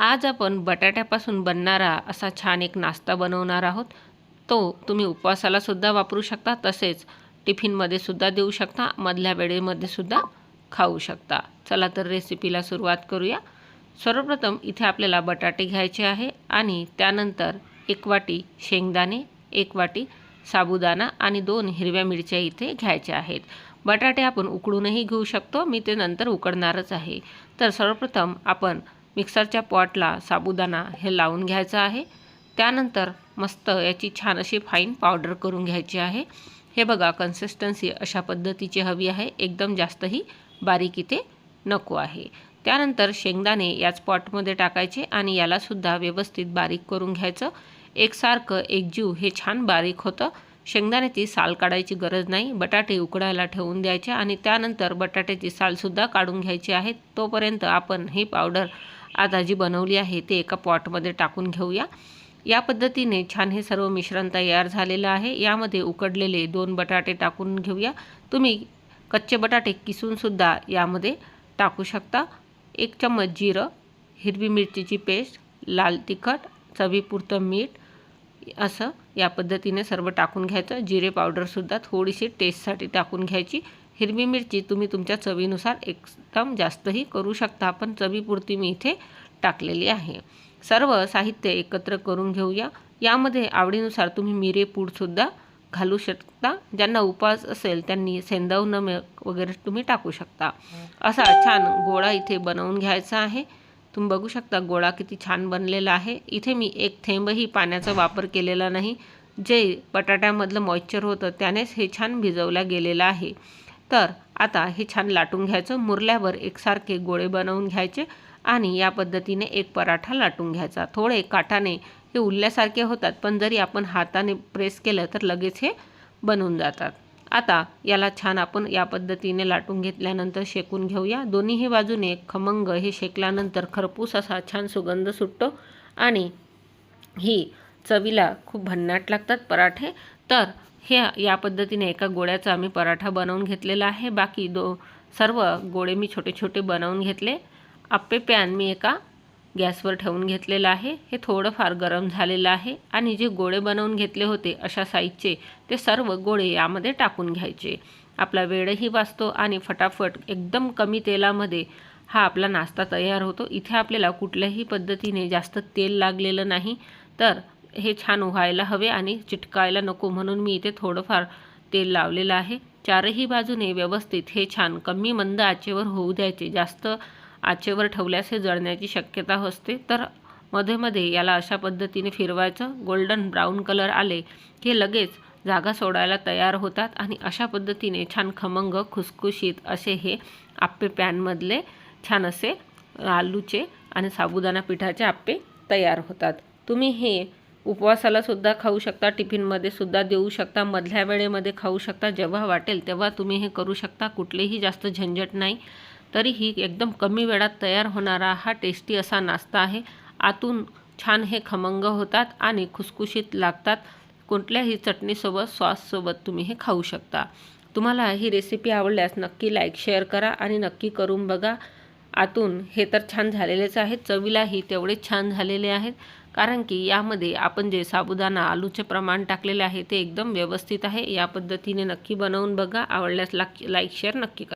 आज आपण बटाट्यापासून बनणारा असा छान एक नाश्ता बनवणार आहोत. तो तुम्ही उपवासाला सुद्धा वापरू शकता तसेच टिफिनमध्ये सुद्धा देऊ शकता मधल्या वेळेमध्ये सुद्धा खाऊ शकता. चला तर रेसिपीला सुरुवात करूया. सर्वप्रथम इथे आपल्याला बटाटे घ्यायचे आहे आणि त्यानंतर एक वाटी शेंगदाणे एक वाटी साबुदाणा आणि दोन हिरव्या मिरच्या इथे घ्यायच्या आहेत. बटाटे आपण उकडूनही घेऊ शकतो मी ते नंतर उकडणारच आहे. तर सर्वप्रथम आपण मिक्सरच्या पॉटला साबुदाणा हे लावून घ्यायचं आहे. त्यानंतर मस्त याची छान अशी फाईन पावडर करून घ्यायची आहे. हे बघा कन्सिस्टन्सी अशा पद्धतीची हवी आहे. एकदम जास्तही बारीक इथे नको आहे. त्यानंतर शेंगदाणे याच पॉटमध्ये टाकायचे आणि यालासुद्धा व्यवस्थित बारीक करून घ्यायचं. एकसारखं एकजीव हे छान बारीक होतं. शेंगदाण्याची साल काढायची गरज नाही. बटाटे उकडायला ठेवून द्यायचे आणि त्यानंतर बटाट्याची सालसुद्धा काढून घ्यायची आहे. तोपर्यंत आपण ही पावडर आता जी बनवली आहे ते एका पॉटमध्ये टाकून घेऊया. या पद्धतीने छान हे सर्व मिश्रण तयार झालेलं आहे. यामध्ये उकडलेले दोन बटाटे टाकून घेऊया. तुम्ही कच्चे बटाटे किसूनसुद्धा यामध्ये टाकू शकता. एक चम्मच जिरं हिरवी मिरचीची पेस्ट लाल तिखट चवीपुरतं मीठ असं या पद्धतीने सर्व टाकून घ्यायचं. जिरे पावडरसुद्धा थोडीशी टेस्टसाठी टाकून घ्यायची. हिरवी मिरची तुम्ही तुमच्या चवीनुसार एकदम जास्तही करू शकता पण चवीपुरती मी इथे टाकलेली आहे. सर्व साहित्य एकत्र करून घेऊया. यामध्ये आवडीनुसार तुम्ही मिरे पूडसुद्धा घालू शकता. ज्यांना उपास असेल त्यांनी सेंदव नमक वगैरे तुम्ही टाकू शकता. असा छान गोळा इथे बनवून घ्यायचा आहे. तुम्ही बघू शकता गोळा किती छान बनलेला आहे. इथे मी एक थेंबही पाण्याचा वापर केलेला नाही. जे बटाट्यामधलं मॉइश्चर होतं त्यानेच हे छान भिजवला गेलेलं आहे. तर आता हे छान लाटून घ्यायचं. मुरल्यावर एकसारखे गोळे बनवून घ्यायचे आणि या पद्धतीने एक पराठा लाटून घ्यायचा. थोडे काठाने हे उरल्यासारखे होतात पण जरी आपण हाताने प्रेस केलं तर लगेच हे बनून जातात. आता याला छान आपण या पद्धतीने लाटून घेतल्यानंतर शेकून घेऊया. दोन्हीही बाजूने खमंग हे शेकल्यानंतर खरपूस असा छान सुगंध सुटतो आणि ही चवीला खूप भन्नाट लागतात पराठे. तर हे या पद्धतीने एका गोळ्याचा आम्ही पराठा बनवून घेतलेला आहे. बाकी दो सर्व गोळे मी छोटे छोटे बनवून घेतले. आप्पे पॅन मी एका गॅसवर ठेवून घेतलेलं आहे. हे थोडंफार गरम झालेलं आहे आणि जे गोळे बनवून घेतले होते अशा साईजचे ते सर्व गोळे यामध्ये टाकून घ्यायचे. आपला वेळही वाचतो आणि फटाफट एकदम कमी तेलामध्ये हा आपला नाश्ता तयार होतो. इथे आपल्याला कुठल्याही पद्धतीने जास्त तेल लागलेलं नाही. तर हे छान व्हायला हवे आणि चिटकायला नको म्हणून मी इथे थोडंफार तेल लावलेलं आहे. चारही बाजूने व्यवस्थित हे छान कमी मंद आचेवर होऊ द्यायचे. जास्त आचेवर ठेवल्यास हे जळण्याची शक्यता असते. तर मध्ये मध्ये याला अशा पद्धतीने फिरवायचं. गोल्डन ब्राऊन कलर आले की लगेच जागा सोडायला तयार होतात आणि अशा पद्धतीने छान खमंग खुसखुशीत असे हे आप्पे पॅनमधले छान असे आलूचे आणि साबुदाणा पिठाचे आप्पे तयार होतात. तुम्ही हे उपवासाला सुद्धा खाऊ शकता टिफिनमध्ये सुद्धा देऊ शकता मधल्या वेळेमध्ये खाऊ शकता जेव्हा वाटेल तेव्हा तुम्ही हे करू शकता कुठलेही जास्त झंझट नाही. तरीही एकदम कमी वेळात तयार होणारा हा टेस्टी असा नाश्ता आहे. आतून छान हे खमंग होतात आणि खुसखुशीत लागतात. कुठल्याही चटणीसोबत सॉससोबत तुम्ही हे खाऊ शकता. तुम्हाला ही रेसिपी आवडल्यास नक्की लाईक शेअर करा आणि नक्की करून बघा. आतून हे तर छान झालेलेच आहेत. चवीलाही तेवढे छान झालेले आहेत. कारण की यामध्ये आपण जे साबुदाणा आलूचे प्रमाण टाकलेले आहे ते एकदम व्यवस्थित आहे. या पद्धतीने नक्की बनवून बघा. आवडल्यास लाईक शेअर नक्की करा.